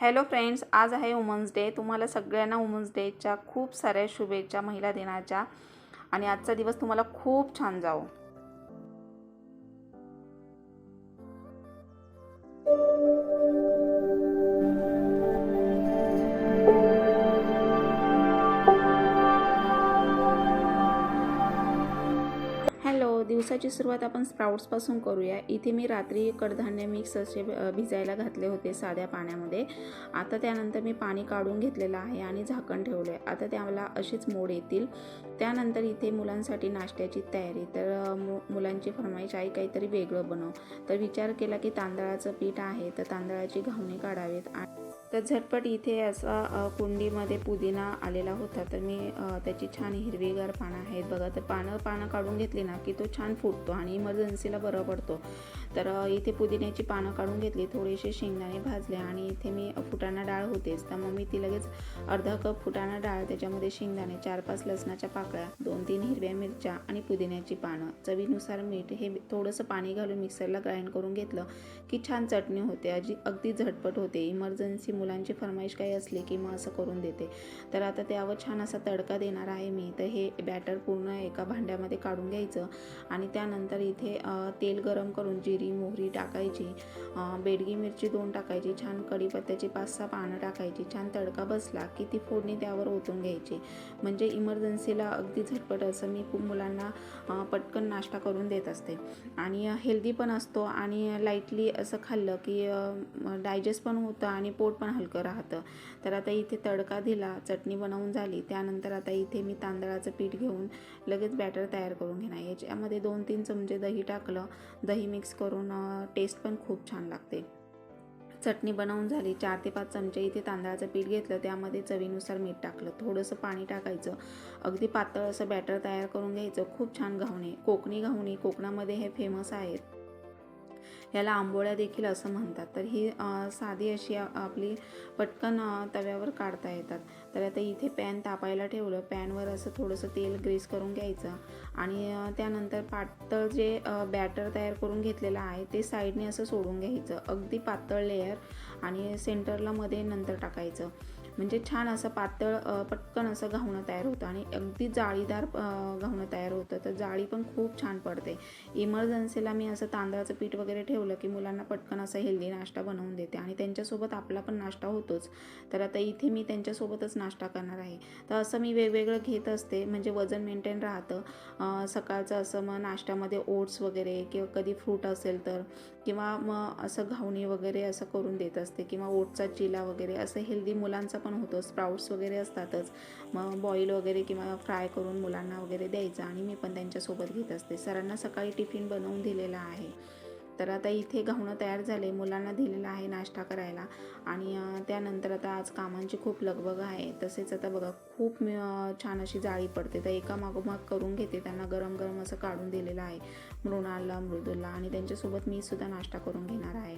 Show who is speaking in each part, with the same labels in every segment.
Speaker 1: Hello friends आज आहे women's day. तुम्हाला सगळ्यांना वुमन्स डेच्या खूप साऱ्या शुभेच्छा महिला दिनाच्या. आणि आजचा दिवस तुम्हाला खूप छान जावो. दिवसाची सुरुवात आपण स्प्राउट्सपासून करूया. इथे मी रात्री कडधान्य मिक्स असे भिजायला घातले होते साध्या पाण्यामध्ये. आता त्यानंतर मी पाणी काढून घेतलेलं आहे आणि झाकण ठेवलं आहे आता त्याला अशीच मोड येतील. त्यानंतर इथे मुलांसाठी नाश्त्याची तयारी. तर मु मुलांची फरमाईश आई काहीतरी वेगळं बनव. तर विचार केला की तांदळाचं पीठ आहे तर तांदळाची घावणी काढावीत. आणि तर झटपट इथे असा कुंडीमध्ये पुदिना आलेला होता. तर मी त्याची छान हिरवीगार पानं आहेत बघा. तर पानं पानं काढून घेतली ना की तो छान फुटतो आणि इमर्जन्सीला बरं पडतो. तर इथे पुदिन्याची पानं काढून घेतली थोडेसे शेंगदाणे भाजले आणि इथे मी फुटाणा डाळ होतेच तर मग मी ती लगेच अर्धा कप फुटाणा डाळ त्याच्यामध्ये शेंगदाणे चार पाच लसणाच्या पाकळ्या दोन तीन हिरव्या मिरच्या आणि पुदिन्याची पानं चवीनुसार मीठ हे थोडंसं पाणी घालून मिक्सरला ग्राइंड करून घेतलं की छान चटणी होते. अजी अगदी झटपट होते. इमर्जन्सी मुलांची फरमाईश काही असली की मग असं करून देते. तर आता त्यावर छान असा तडका देणार आहे मी. तर हे बॅटर पूर्ण एका भांड्यामध्ये काढून घ्यायचं आणि त्यानंतर इथे तेल गरम करून जिरी मोहरी टाकायची. बेडगी मिरची दोन टाकायची. छान कढीपत्त्याची पाच सहा पानं टाकायची. छान तडका बसला की ती फोडणी त्यावर ओतून घ्यायची. म्हणजे इमर्जन्सीला अगदी झटपट असं मी खूप मुलांना पटकन नाश्ता करून देत असते. आणि हेल्दी पण असतो आणि लाईटली असं खाल्लं की डायजेस्ट पण होतं आणि पोट पण हलकं राहतं. तर आता इथे तडका दिला चटणी बनवून झाली त्यानंतर आता इथे मी तांदळाचं पीठ घेऊन लगेच बॅटर तयार करून घेणार. याच्यामध्ये दोन तीन चमचे दही टाकलं. दही मिक्स करून टेस्ट पण खूप छान लागते. चटणी बनवून झाली. चार ते पाच चमचे इथे तांदळाचं पीठ घेतलं. त्यामध्ये चवीनुसार मीठ टाकलं. थोडंसं पाणी टाकायचं. अगदी पातळ असं बॅटर तयार करून घ्यायचं. खूप छान घावणे. कोकणी घावणी. कोकणामध्ये हे फेमस आहेत. याला आंबोळ्या देखील असं म्हणतात. तर ही साधी अशी आपली पटकन तव्यावर काढता येतात. तर आता इथे पॅन तापायला ठेवलं. पॅनवर असं थोडंसं तेल ग्रीस करून घ्यायचं. आणि त्यानंतर पातळ जे बॅटर तयार करून घेतलेलं आहे ते साईडने असं सोडून घ्यायचं. अगदी पातळ लेअर आणि सेंटरला मध्ये नंतर टाकायचं. म्हणजे छान असं पातळ पटकन असं घावणं तयार होतं आणि अगदी जाळीदार घावणं तयार होतं. तर जाळी पण खूप छान पडते. इमर्जन्सीला मी असं तांदळाचं पीठ वगैरे ठेवलं की मुलांना पटकन असा हेल्दी नाश्ता बनवून देते आणि त्यांच्यासोबत आपला पण नाश्ता होतोच. तर आता इथे मी त्यांच्यासोबतच नाश्ता करणार आहे. तर असं मी वेगवेगळं घेत असते. म्हणजे वजन मेंटेन राहतं. सकाळचं असं मग नाश्त्यामध्ये ओट्स वगैरे किंवा कधी फ्रूट असेल तर किंवा मग असं घावणी वगैरे असं करून देत असते किंवा ओटचा चिला वगैरे असं हेल्दी मुलांचा पण होतो. स्प्राउट्स वगैरे असतातच. मग बॉईल वगैरे किंवा फ्राय करून मुलांना वगैरे द्यायचं आणि मी पण त्यांच्यासोबत घेत असते. सरांना सकाळी टिफिन बनवून दिलेला आहे. तर आता इथे घावणं तयार झाले. मुलांना दिलेलं आहे नाश्ता करायला. आणि त्यानंतर आता आज कामांची खूप लगबग आहे. तसेच आता बघा खूप छान अशी जाळी पडते. तर एका मागोमाग करून घेते. त्यांना गरम गरम असं काढून दिलेलं आहे. मृणालला मृदूला आणि त्यांच्यासोबत मी सुद्धा नाश्ता करून घेणार आहे.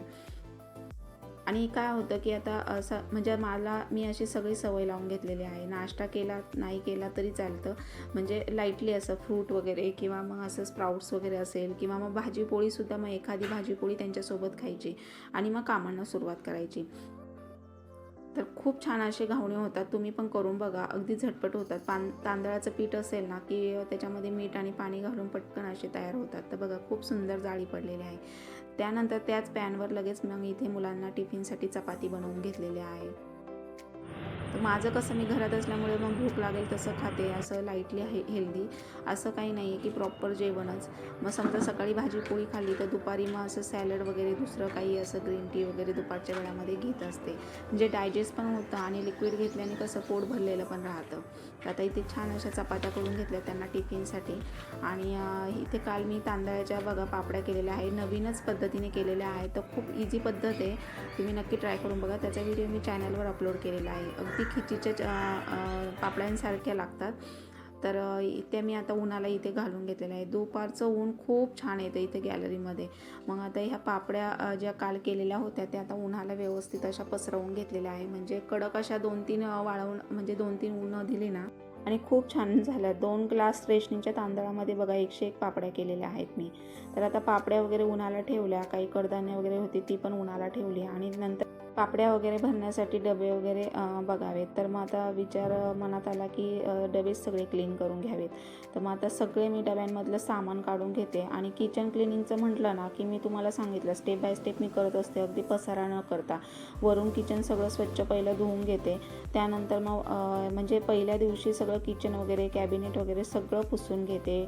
Speaker 1: आणि काय होतं की आता असं म्हणजे मला मी अशी सगळी सवय लावून घेतलेली आहे. नाश्ता केला नाही केला तरी चालतं. म्हणजे लाईटली असं फ्रूट वगैरे किंवा मग असं स्प्राउट्स वगैरे असेल किंवा मग भाजीपोळीसुद्धा मग एखादी भाजीपोळी त्यांच्यासोबत खायची आणि मग कामांना सुरुवात करायची. तर खूप छान असे घावणे होतात. तुम्ही पण करून बघा. अगदी झटपट होतात. पान तांदळाचं पीठ असेल ना की त्याच्यामध्ये मीठ आणि पाणी घालून पटकन असे तयार होतात. तर बघा खूप सुंदर जाळी पडलेली आहे. त्यानंतर त्याच पॅनवर लगेच मग इथे मुलांना टिफिनसाठी चपाती बनवून घेतलेल्या आहे तर माझं कसं मी घरात असल्यामुळे मग भूक लागेल तसं खाते असं लाईटली हे हेल्दी असं काही नाही आहे की प्रॉपर जेवणच. मग समजा सकाळी भाजी पोळी खाल्ली तर दुपारी मग असं सॅलड वगैरे दुसरं काही असं ग्रीन टी वगैरे दुपारच्या वेळामध्ये घेत असते. म्हणजे डायजेस्ट पण होतं आणि लिक्विड घेतल्याने कसं पोट भरलेलं पण राहतं. तर आता इथे छान अशा चपात्या करून घेतल्या त्यांना टिफिनसाठी. आणि इथे काल मी तांदळाच्या बघा पापड्या केलेल्या आहे नवीनच पद्धतीने केलेल्या आहे तर खूप इझी पद्धत आहे. तुम्ही नक्की ट्राय करून बघा. त्याचा व्हिडिओ मी चॅनलवर अपलोड केलेला आहे. अगदी खिचीच्या पापड्यांसारख्या लागतात. तर अ, इथे मी आता उन्हाला इथे घालून घेतलेलं आहे. दुपारचं ऊन खूप छान येतं इथे गॅलरीमध्ये. मग आता ह्या पापड्या ज्या काल केलेल्या होत्या त्या आता उन्हाला व्यवस्थित अशा पसरवून घेतलेल्या आहे. म्हणजे कडक अशा दोन तीन वाळवून म्हणजे दोन तीन ऊन दिली ना आणि खूप छान झाल्या. दोन ग्लास रेशनीच्या तांदळामध्ये बघा एकशे एक पापड्या केलेल्या आहेत मी. तर आता पापड्या वगैरे उन्हाला ठेवल्या काही कडधान्य वगैरे होती ती पण उन्हाला ठेवली आणि नंतर पापड्या वगैरे भरण्यासाठी डबे वगैरे बघावेत. तर मग आता विचार मनात आला की डबे सगळे क्लीन करून घ्यावेत. तर मग आता सगळे मी डब्यांमधलं सामान काढून घेते आणि किचन क्लिनिंगचं म्हटलं ना की मी तुम्हाला सांगितलं स्टेप बाय स्टेप मी करत असते. अगदी पसारा न करता. वरून किचन सगळं स्वच्छ पहिलं धुवून घेते. त्यानंतर मग म्हणजे पहिल्या दिवशी सगळं किचन वगैरे कॅबिनेट वगैरे सगळं पुसून घेते.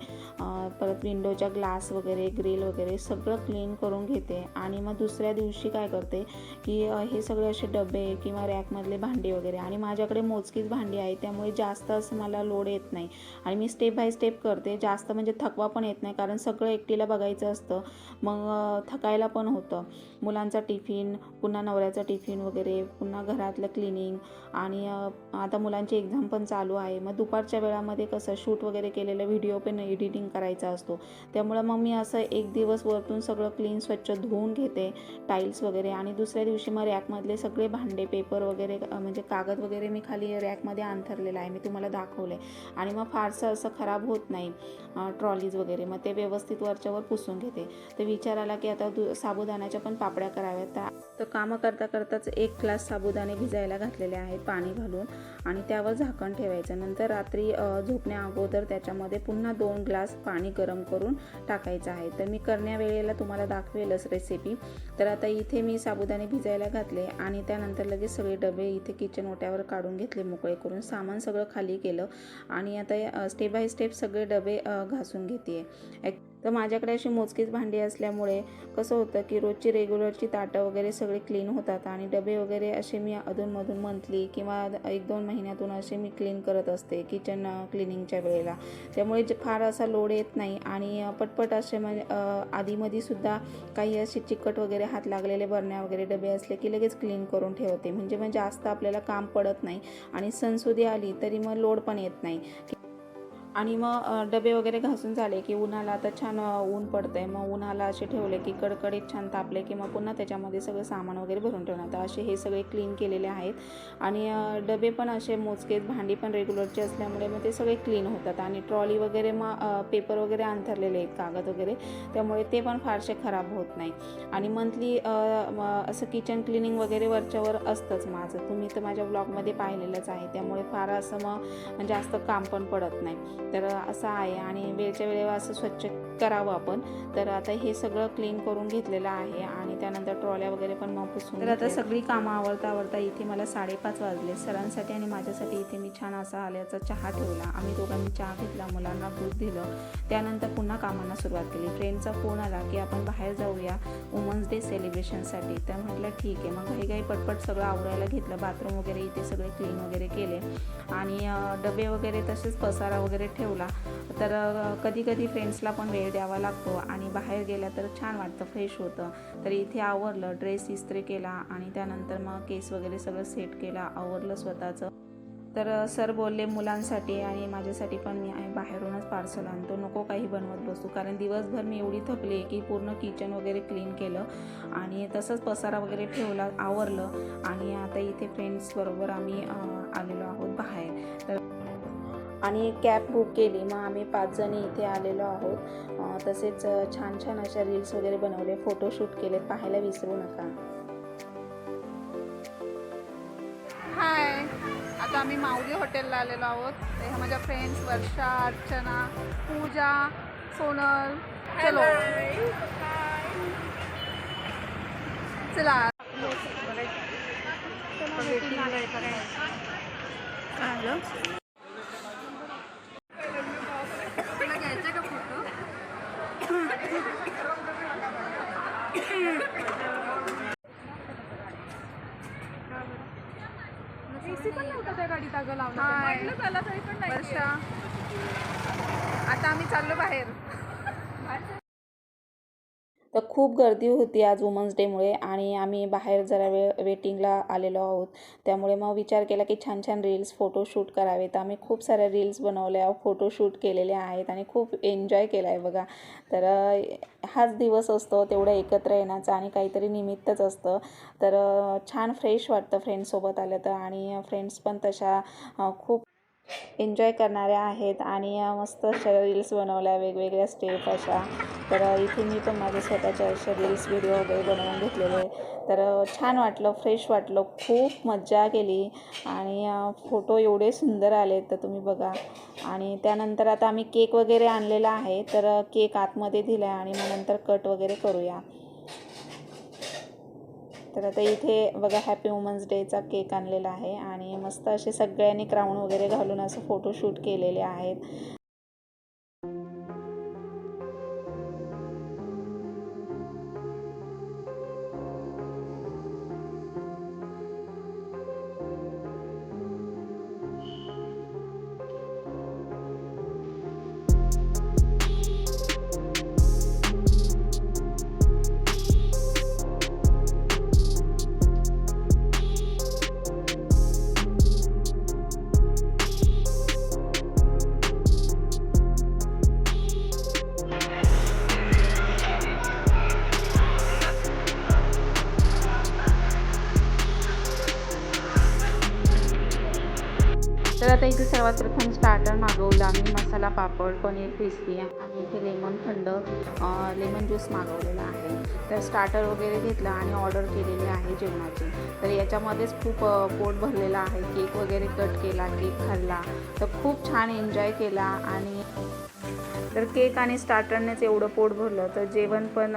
Speaker 1: परत विंडोच्या ग्लास वगैरे ग्रिल वगैरे सगळं क्लीन करून घेते. आणि मग दुसऱ्या दिवशी काय करते की हे सगळे असे डबे किंवा रॅकमधले भांडी वगैरे. आणि माझ्याकडे मोजकीच भांडी आहे त्यामुळे जास्त असं मला लोड येत नाही. आणि मी स्टेप बाय स्टेप करते. जास्त म्हणजे थकवा पण येत नाही कारण सगळं एकटीला बघायचं असतं. मग थकायला पण होतं. मुलांचा टिफिन पुन्हा नवऱ्याचा टिफिन वगैरे पुन्हा घरातलं क्लिनिंग आणि आता मुलांची एक्झाम पण चालू आहे. मग दुपारच्या वेळामध्ये कसं शूट वगैरे केलेलं व्हिडिओ पण एडिटिंग करायचा असतो. त्यामुळं मग मी असं एक दिवस वरतून सगळं क्लीन स्वच्छ धुवून घेते टाईल्स वगैरे. आणि दुसऱ्या दिवशी मग रॅकमधले सगळे भांडे पेपर वगैरे म्हणजे कागद वगैरे मी खाली रॅकमध्ये अंथरलेलं आहे मी तुम्हाला दाखवलं आहे आणि मग फारसं असं खराब होत नाही ट्रॉलीज वगैरे. मग ते व्यवस्थित वरच्यावर पुसून घेते. तर विचार आला की आता दु साबुदाण्याच्या पण पापड्या कराव्यात. तर तर कामं करता करताच एक ग्लास साबुदाणे भिजायला घातलेले आहेत पाणी घालून. आणि त्यावर झाकण ठेवायचं. नंतर रात्री झोपण्या अगोदर त्याच्यामध्ये पुन्हा दोन ग्लास पाणी गरम करून टाकायचं आहे. तर मी करण्यावेळेला तुम्हाला दाखवेलच रेसिपी तर आता इथे मी साबुदाणे भिजायला घातले आणि त्यानंतर लगेच सगळे डबे इथे किचन ओट्यावर काढून घेतले मोकळे करून सामान सगळं खाली केलं आणि आता स्टेप बाय स्टेप सगळे डबे घासून घेते आहे तर माझ्याकडे अशी मोजकीच भांडी असल्यामुळे कसं होतं की रोजची रेग्युलरची ताटं वगैरे सगळे क्लीन होतात आणि डबे वगैरे असे मी अधूनमधून मंथली किंवा एक दोन महिन्यातून असे मी क्लीन करत असते किचन क्लिनिंगच्या वेळेला. त्यामुळे जे फार असा लोड येत नाही आणि पटपट असे म्हणजे अ, आधीमधीसुद्धा काही असे चिकट वगैरे हात लागलेले बरण्या वगैरे डबे असले की लगेच क्लीन करून ठेवते. म्हणजे मग जास्त आपल्याला काम पडत नाही आणि सणसुदी आली तरी मग लोड पण येत नाही. आणि मग डबे वगैरे घासून झाले की उन्हाला आता छान ऊन पडतं आहे मग उन्हाला असे ठेवले की कडकडीत छान तापले की मग पुन्हा त्याच्यामध्ये सगळं सामान वगैरे भरून ठेवणार. तर असे हे सगळे क्लीन केलेले आहेत. आणि डबे पण असे मोजकेत भांडी पण रेग्युलरचे असल्यामुळे मग ते सगळे क्लीन होतात. आणि ट्रॉली वगैरे मग पेपर वगैरे अंथरलेले आहेत कागद वगैरे. त्यामुळे ते पण फारसे खराब होत नाही आणि मंथली असं किचन क्लिनिंग वगैरे वरच्यावर असतंच माझं. तुम्ही तर माझ्या ब्लॉगमध्ये पाहिलेलंच आहे. त्यामुळे फार असं मग जास्त काम पण पडत नाही. तर असं आहे आणि वेळच्या वेळेवर असं स्वच्छ करावं आपण. तर आता हे सगळं क्लीन करून घेतलेलं आहे आणि त्यानंतर ट्रॉल्या वगैरे पण मग पुसून तर आता सगळी कामं आवडता आवडता इथे मला साडेपाच वाजले. सरांसाठी आणि माझ्यासाठी इथे मी छान असा आल्याचा चहा ठेवला. आम्ही दोघांनी चहा घेतला मुलांना दूध दिलं. त्यानंतर पुन्हा कामांना सुरुवात केली. फ्रेंडचा फोन आला की आपण बाहेर जाऊया वुमन्स डे सेलिब्रेशनसाठी तर म्हटलं ठीक आहे. मग घाई घाई पटपट सगळं आवरायला घेतलं. बाथरूम वगैरे इथे सगळे क्लीन वगैरे केले. आणि डबे वगैरे तसेच पसारा वगैरे ठेवला. तर कधी कधी फ्रेंड्सला पण वेळ द्यावा लागतो आणि बाहेर गेल्या तर छान वाटतं फ्रेश होतं. तर इथे आवरलं ड्रेस इस्त्री केला आणि त्यानंतर मग केस वगैरे सगळं सेट केला आवरलं स्वतःचं. तर सर बोलले मुलांसाठी आणि माझ्यासाठी पण मी बाहेरूनच पार्सल आणतो. नको काही बनवत बसू. कारण दिवसभर मी एवढी थकले की पूर्ण किचन वगैरे क्लीन केलं आणि तसंच पसारा वगैरे ठेवला आवरलं आणि आता इथे फ्रेंड्सबरोबर आम्ही आलेलो आहोत बाहेर. आणि कॅब बुक केली. मग आम्ही पाच जणी इथे आलेलो आहोत. तसेच छान छान अशा रील्स वगैरे बनवले फोटोशूट केले. पाहायला विसरू नका.
Speaker 2: हाय आता आम्ही माऊली हॉटेलला आलेलो आहोत. ह्या माझ्या फ्रेंड्स वर्षा अर्चना पूजा सोनल. चलो. चला. तुला घ्यायचं का फोटो पण नव्हतं त्या गाडीत अगं लावलं त्याला तरी पण वर्षा. आता आम्ही चाललो बाहेर.
Speaker 1: खूप गर्दी होती आज वुमन्स डेमुळे आणि आम्ही बाहेर जरा वेळ वेटिंगला आलेलो आहोत. त्यामुळे मग विचार केला की छान छान रील्स फोटोशूट करावे तर आम्ही खूप साऱ्या रील्स बनवल्या फोटोशूट केलेले आहेत आणि खूप एन्जॉय केला आहे बघा. तर हाच दिवस असतो तेवढं एकत्र येण्याचा आणि काहीतरी निमित्तच असतं. तर छान फ्रेश वाटतं फ्रेंड्ससोबत आलं तर आणि फ्रेंड्स पण तशा खूप एन्जॉय करणाऱ्या आहेत आणि मस्त अशा रील्स बनवल्या वेगवेगळ्या स्टेप अशा. तर इथे मी पण माझ्या स्वतःच्या अशा रील्स व्हिडिओ वगैरे बनवून घेतलेले तर छान वाटलं फ्रेश वाटलं खूप मज्जा केली. आणि फोटो एवढे सुंदर आले तर तुम्ही बघा. आणि त्यानंतर आता आम्ही केक वगैरे आणलेला आहे. तर केक आतमध्ये दिला आहे आणि मग नंतर कट वगैरे करूया. तर आता इथे बघा हॅपी वुमन्स डेचा केक आणलेला आहे. आणि मस्त असे सगळ्यांनी क्राऊन वगैरे घालून असं फोटोशूट केलेले आहेत. सर्वात प्रथम स्टार्टर मागवला. आम्ही मसाला पापड पनीर क्रिस्पी आणि इथे लेमन थंड लेमन ज्यूस मागवलेला आहे. तर स्टार्टर वगैरे घेतलं आणि ऑर्डर केलेली आहे जेवणाची. तर याच्यामध्येच खूप पोट भरलेलं आहे. केक वगैरे कट केला केक खाल्ला. तर खूप छान एन्जॉय केला आणि तर केक आणि स्टार्टरनेच एवढं पोट भरलं तर जेवण पण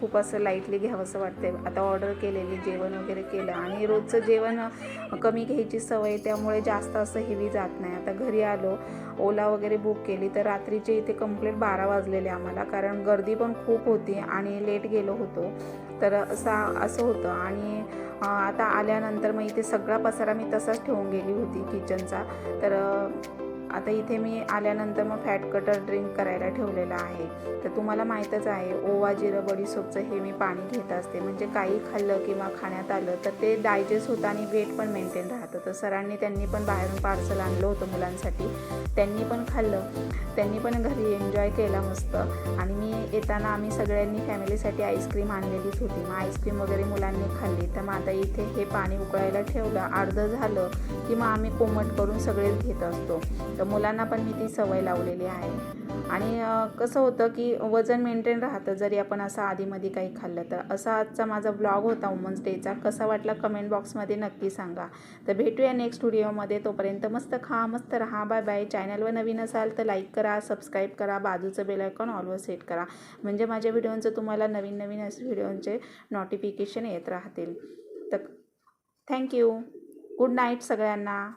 Speaker 1: खूप असं लाईटली घ्यावंसं वाटते आता ऑर्डर केलेली जेवण वगैरे केलं आणि रोजचं जेवण कमी घ्यायची सवय त्यामुळे जास्त असं हेवी जात नाही. आता घरी आलो ओला वगैरे बुक केली तर रात्रीचे इथे कंप्लीट बारा वाजलेले आम्हाला कारण गर्दी पण खूप होती आणि लेट गेलो होतो. तर असा असं होतं आणि आता आल्यानंतर मग इथे सगळा पसारा मी तसाच ठेवून गेली होती किचनचा तर आता इथे मी आल्यानंतर मग फॅट कटर ड्रिंक करायला ठेवलेलं आहे. तर तुम्हाला माहीतच आहे ओवा जिरं बडीसोपचं हे मी पाणी घेत असते. म्हणजे काही खाल्लं किंवा खाण्यात आलं तर ते डायजेस्ट होतं आणि वेट पण मेंटेन राहतं. तर सरांनी त्यांनी पण बाहेरून पार्सल आणलं होतं मुलांसाठी. त्यांनी पण खाल्लं. त्यांनी पण घरी एन्जॉय केला मस्त. आणि मी येताना आम्ही सगळ्यांनी फॅमिलीसाठी आईस्क्रीम आणलेलीच होती. मग आईस्क्रीम वगैरे मुलांनी खाल्ली. तर मग आता इथे हे पाणी उकळायला ठेवलं. अर्धं झालं की मग आम्ही कोमट करून सगळेच घेत असतो. तर मुलांना पण मी ती सवय लावलेली आहे. आणि कसं होतं की वजन मेंटेन राहतं जरी आपण असं आधीमध्ये काही खाल्लं तर. असा आजचा माझा ब्लॉग होता वुमन्स डेचा कसा वाटला कमेंट बॉक्समध्ये नक्की सांगा. तर भेटूया नेक्स्ट व्हिडिओमध्ये तोपर्यंत मस्त खा मस्त राहा. बाय बाय चॅनलवर नवीन असाल तर लाईक करा सबस्क्राईब करा. बाजूचं बेलायकॉन ऑलवर सेट करा. म्हणजे माझ्या व्हिडिओंचं तुम्हाला नवीन नवीन असे व्हिडिओंचे नोटिफिकेशन येत राहतील. तर थँक्यू गुड नाईट सगळ्यांना.